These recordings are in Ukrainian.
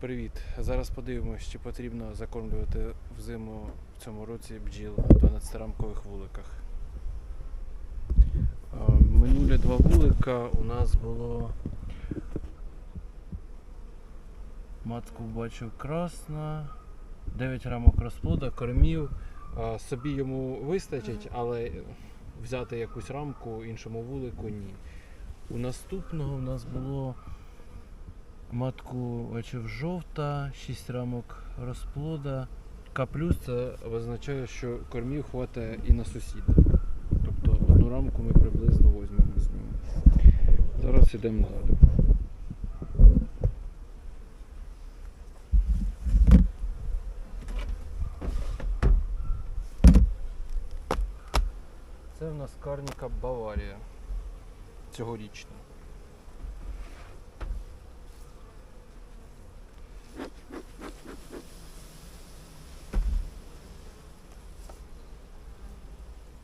Привіт! Зараз подивимось, чи потрібно закормлювати взиму в цьому році бджіл в 12-рамкових вуликах. Минулі два вулика у нас було. Матку бачив красна, 9 рамок розплода, кормів. Собі йому вистачить, але взяти якусь рамку іншому вулику ні. У наступного у нас було матку бачив жовта, 6 рамок розплода. К плюс це означає, що кормів хватає і на сусіда. Тобто одну рамку ми приблизно візьмемо з нього. Зараз йдемо далі. Це в нас карніка Баварія. Цьогорічна.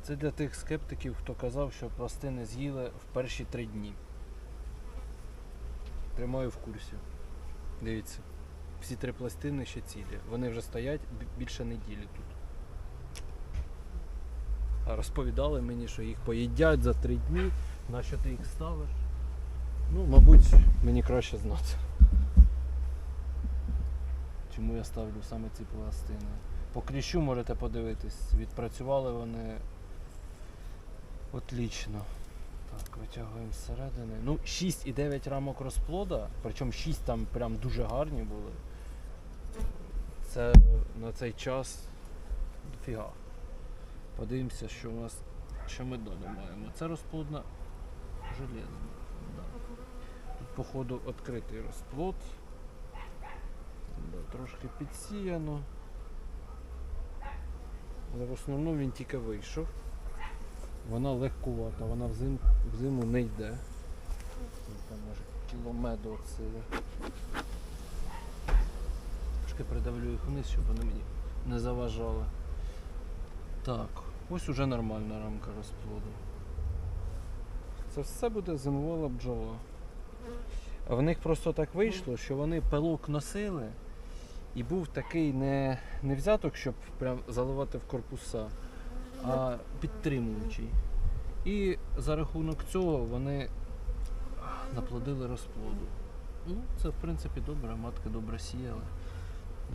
Це для тих скептиків, хто казав, що пластини з'їли в перші три дні. Тримаю в курсі. Дивіться, всі три пластини ще цілі. Вони вже стоять більше неділі тут. А розповідали мені, що їх поїдять за три дні. На що ти їх ставиш? Ну, мабуть, мені краще знати. Чому я ставлю саме ці пластини? По кліщу можете подивитись, відпрацювали вони отлично. Так, витягуємо зсередини. Ну, 6 і 9 рамок розплода, причому 6 там прям дуже гарні були. Це на цей час дофіга. Подивимося, що у нас, що ми далі маємо. Це розплодна железна. Да. Тут, походу, відкритий розплод. Да, трошки підсіяно. Але в основному він тільки вийшов. Вона легкувата, вона взим, взиму не йде. Там може кіло меду оцили. Трошки придавлю їх вниз, щоб вони мені не заважали. Так, ось уже нормальна рамка розплоду. Це все буде зимувала бджола. В них просто так вийшло, що вони пилок носили, і був такий не, не взяток, щоб прям заливати в корпуса, а підтримуючий. І за рахунок цього вони наплодили розплоду. Ну, це в принципі добре, матки добре сіяли.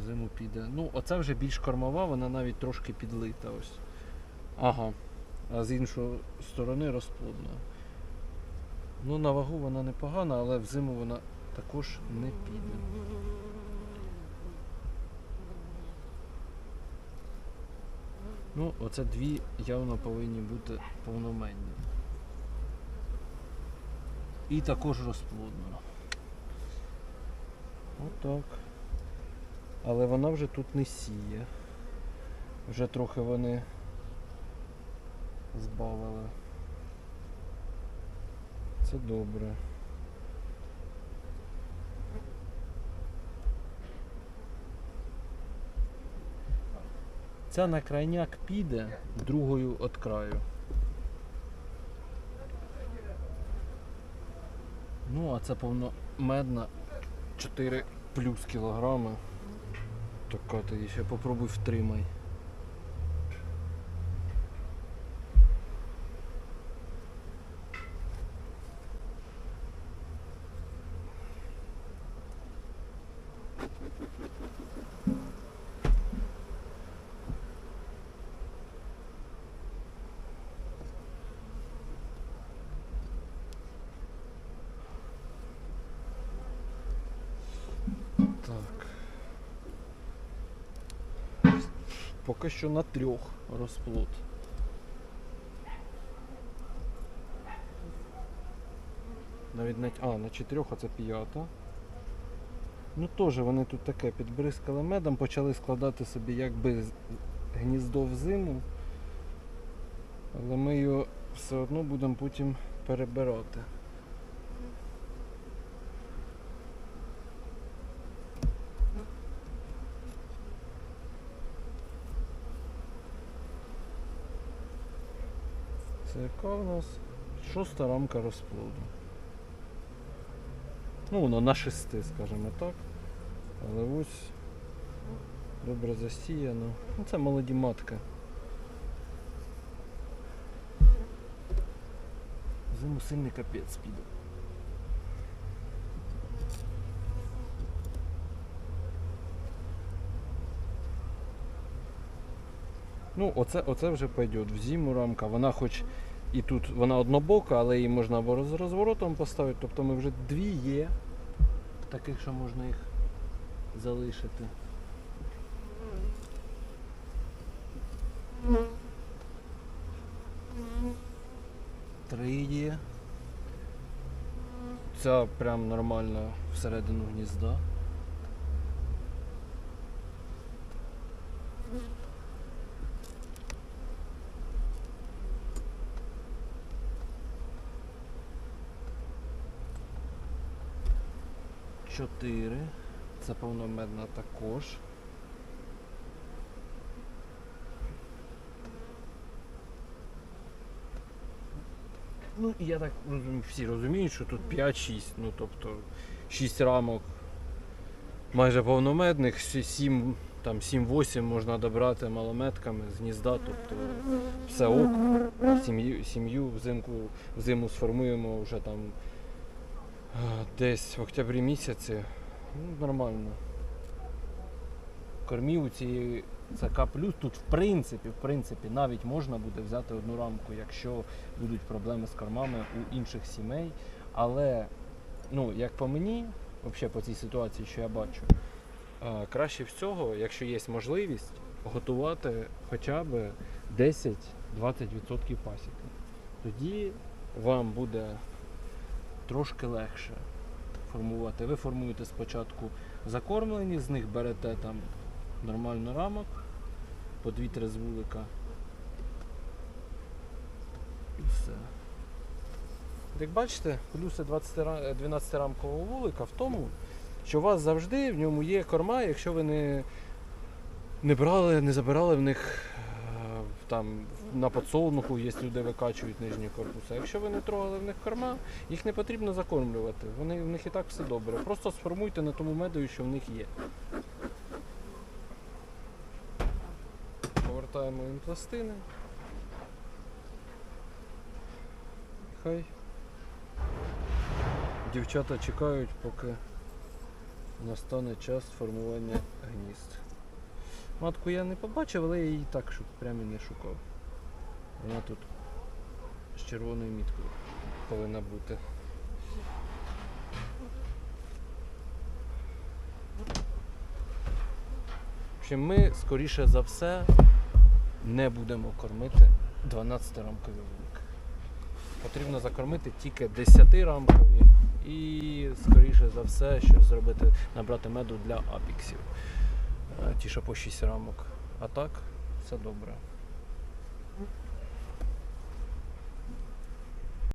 Зиму піде. Ну, оце вже більш кормова, вона навіть трошки підлита ось. Ага. А з іншої сторони розплодна. Ну, на вагу вона непогана, але взиму вона також не піде. Ну, оце дві явно повинні бути повноменні. І також розплодна. Отак. Але вона вже тут не сіє. Вже трохи вони збавили. Це добре. Ця на крайняк піде другою від краю. Ну, а це повномедна 4 плюс кілограми. Така ти ще попробуй втримай. Так. Поки що на трьох розплод. Навіть на, а, на чотирьох, а це п'ята. Ну теж вони тут таке підбризкали медом, почали складати собі якби гніздо в зиму. Але ми його все одно будемо потім перебирати. Це яка в нас шоста рамка розплоду. Ну, воно на шести, скажімо так. Але ось добре засіяно. Ну, це молоді матки. Зиму сильний капець піде. Ну, оце, оце вже пойдет. В зиму рамка. Вона хоч і тут вона однобока, але її можна або з розворотом поставити. Тобто ми вже дві є. Таких, що можна їх залишити. Три є. Ця прям нормально всередину гнізда. Чотири. Це повномедна також. Ну, я так всі розуміють, що тут 5-6, ну тобто 6 рамок майже повномедних, 7, там 7-8 можна добрати малометками з гнізда, тобто все ок. Сім'ю, взимку, взиму сформуємо вже там десь в октябрі місяці. Ну, нормально. Кормів цієї це К тут в принципі, в принципі, навіть можна буде взяти одну рамку, якщо будуть проблеми з кормами у інших сімей. Але, ну, як по мені, взагалі по цій ситуації, що я бачу, краще всього, якщо є можливість, готувати хоча б 10-20% пасіки. Тоді вам буде трошки легше формувати. Ви формуєте спочатку закормлені, з них берете там нормально рамок по 2-3 з вулика. І все. Як бачите, плюси 12-рамкового вулика в тому, що у вас завжди в ньому є корма, якщо ви не, не брали, не забирали в них е, там на подсолнуху, є люди викачують нижні корпуси. Якщо ви не трогали в них корма, їх не потрібно закормлювати. Вони, в них і так все добре. Просто сформуйте на тому медові, що в них є. Повертаємо їм пластини. Хай. Дівчата чекають, поки настане час формування гнізд. Матку я не побачив, але я її так щоб прямо не шукав. Вона тут з червоною міткою повинна бути. Общем, ми, скоріше за все, не будемо кормити 12-рамкові вулики. Потрібно закормити тільки 10-рамкові і, скоріше за все, щось зробити, набрати меду для апіксів. Е, Ті, що по 6 рамок. А так, все добре.